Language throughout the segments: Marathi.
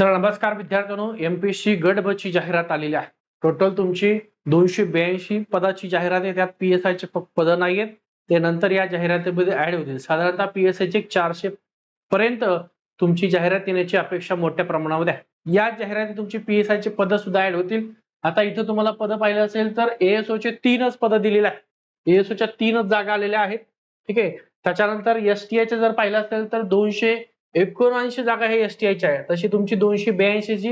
सर नमस्कार विद्यार्थ्यांनो. एमपीएससी गट ब ची जाहिरात आलेली आहे. टोटल तुमची दोनशे ब्याऐंशी पदाची जाहिरात आहे. त्यात पीएसआय चे प- पद आहेत. ते नंतर या जाहिरातीमध्ये ऍड होतील. साधारणतः पीएसआय चे चारशे पर्यंत तुमची जाहिरात येण्याची अपेक्षा मोठ्या प्रमाणामध्ये आहे. या जाहिरातीत तुमची पीएसआय चे पद सुद्धा ऍड होतील. आता इथं तुम्हाला पद पाहिलं असेल तर एएसओ चे तीनच पद दिलेले आहेत. एएसओच्या तीनच जागा आलेल्या आहेत. ठीक आहे. त्याच्यानंतर टी चे जर पाहिलं असेल तर दोनशे एकोणऐंशी जागा हे एसटीआयच्या आहे तशी तुमची दोनशे ब्याऐंशी ची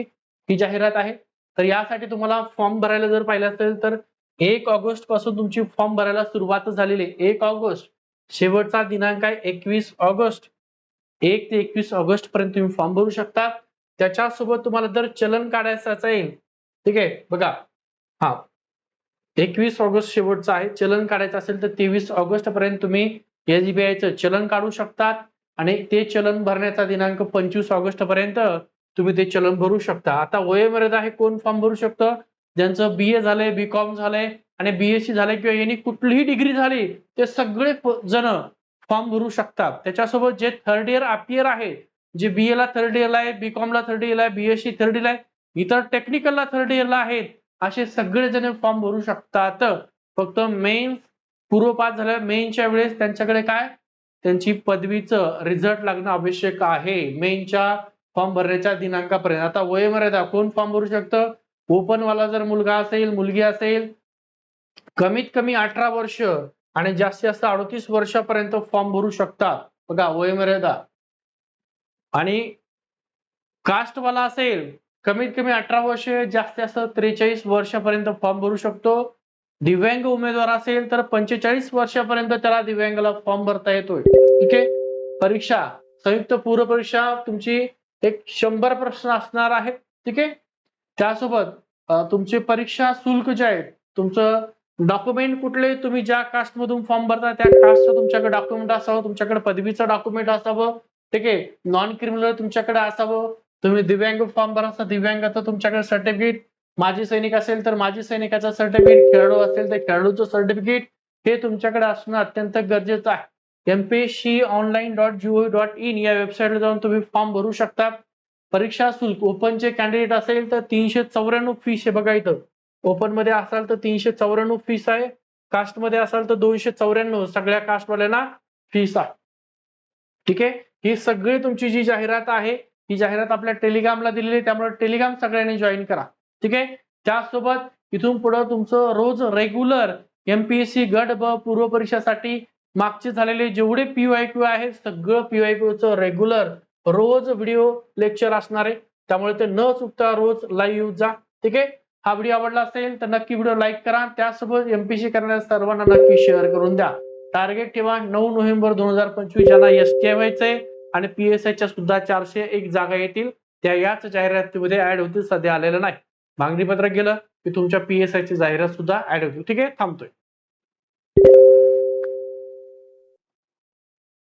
ही जाहिरात आहे तर यासाठी तुम्हाला फॉर्म भरायला जर पाहिलं असेल तर एक ऑगस्टपासून तुमची फॉर्म भरायला सुरुवात झालेली आहे. एक ऑगस्ट शेवटचा दिनांक आहे एकवीस ऑगस्ट. एक ते एकवीस ऑगस्ट पर्यंत तुम्ही फॉर्म भरू शकता. त्याच्यासोबत तुम्हाला जर चलन काढायचं असेल ठीक आहे? बघा. हा. एकवीस ऑगस्ट शेवटचा आहे. चलन काढायचं असेल तर तेवीस ऑगस्ट पर्यंत तुम्ही एसबीआयचं चलन काढू शकतात. आणि ते चलन भरण्याचा दिनांक पंचवीस ऑगस्ट पर्यंत तुम्ही ते चलन भरू शकता. आता वयोमर्यादा आहे कोण फॉर्म भरू शकतं? ज्यांचं बी ए झालंय बी कॉम झालंय आणि बीएससी झालंय किंवा यांनी कुठलीही डिग्री झाली ते सगळे जण फॉर्म भरू शकतात. त्याच्यासोबत जे थर्ड इयर अपियर आहे जे बी ला थर्ड इयरला आहे बी ला थर्ड इयरला आहे बीएससी थर्ड इयरला आहे इतर टेक्निकलला थर्ड इयरला आहेत असे सगळे जण फॉर्म भरू शकतात. फक्त मेन पूर्व पास झाल्या मेनच्या वेळेस त्यांच्याकडे काय? त्यांची पदवीचं रिझल्ट लागणं आवश्यक आहे. मेनच्या फॉर्म भरण्याच्या दिनांकापर्यंत. आता वयोमर्यादा कोण फॉर्म भरू शकतं. ओपन वाला जर मुलगा असेल मुलगी असेल कमीत कमी अठरा वर्ष आणि जास्तीत जास्त अडतीस वर्षापर्यंत फॉर्म भरू शकतात. बघा वयोमर्यादा आणि कास्टवाला असेल कमीत कमी अठरा वर्ष जास्तीत जास्त त्रेचाळीस वर्षापर्यंत फॉर्म भरू शकतो. दिव्यांग उमेदवार असेल तर पंचेचाळीस वर्षापर्यंत त्याला दिव्यांगाला फॉर्म भरता येतोय. ठीक आहे? परीक्षा संयुक्त पूर्व परीक्षा तुमची एक शंभर प्रश्न असणार आहेत. ठीक आहे? त्यासोबत तुमची तुमचे परीक्षा शुल्क जे आहे तुमचं डॉक्युमेंट कुठले तुम्ही ज्या कास्ट मधून फॉर्म भरता त्या कास्टचं तुमच्याकडे डॉक्युमेंट असावं तुमच्याकडे पदवीचं डॉक्युमेंट असावं. ठीक आहे? नॉन क्रिमिनल तुमच्याकडे असावं. तुम्ही दिव्यांग फॉर्म भरा दिव्यांगाचं तुमच्याकडे सर्टिफिकेट माजी सैनिक असेल तर माजी सैनिकाचं सर्टिफिकेट खेळाडू असेल तर खेळाडूचं सर्टिफिकेट हे तुमच्याकडे असणं अत्यंत गरजेचं आहे. MPSC online dot G O V dot in या वेबसाईटला जाऊन तुम्ही फॉर्म भरू शकता. परीक्षा शुल्क ओपनचे कॅन्डिडेट असेल तर तीनशे चौऱ्याण्णव फीस आहे बघा इथं. ओपनमध्ये असाल तर तीनशे चौऱ्याण्णव फीस आहे. कास्टमध्ये असाल तर दोनशे चौऱ्याण्णव सगळ्या कास्टवाल्यांना फीस आहे. ठीक आहे? ही सगळी तुमची जी जाहिरात आहे ही जाहिरात आपल्या टेलिग्रामला दिलेली त्यामुळे टेलिग्राम सगळ्यांनी जॉईन करा. ठीक आहे? त्यासोबत इथून पुढं तुमचं रोज रेग्युलर एमपीएससी गट ब पूर्व परीक्षासाठी मागचे झालेले जेवढे पीवाय क्यू आहेत सगळं पीवाय क्यूचं रेग्युलर रोज व्हिडिओ लेक्चर असणार आहे. त्यामुळे ते न चुकता रोज लाईव्ह जा. ठीक आहे? हा व्हिडिओ आवडला असेल तर नक्की व्हिडिओ लाईक करा. त्यासोबत एमपीसी करणाऱ्या सर्वांना नक्की शेअर करून द्या. टार्गेट ठेवा. नऊ नोव्हेंबर दोन हजार पंचवीस यांना एस व्हायचंय आणि पीएसआयच्या सुद्धा चारशे एक जागा येतील. त्या याच जाहिरातीमध्ये ऍड होतील. सध्या आलेलं नाही. मागणी पत्रक गेलं की तुमच्या पीएसआय ची जाहिरात सुद्धा ऍड होतील ठीक आहे? थांबतोय.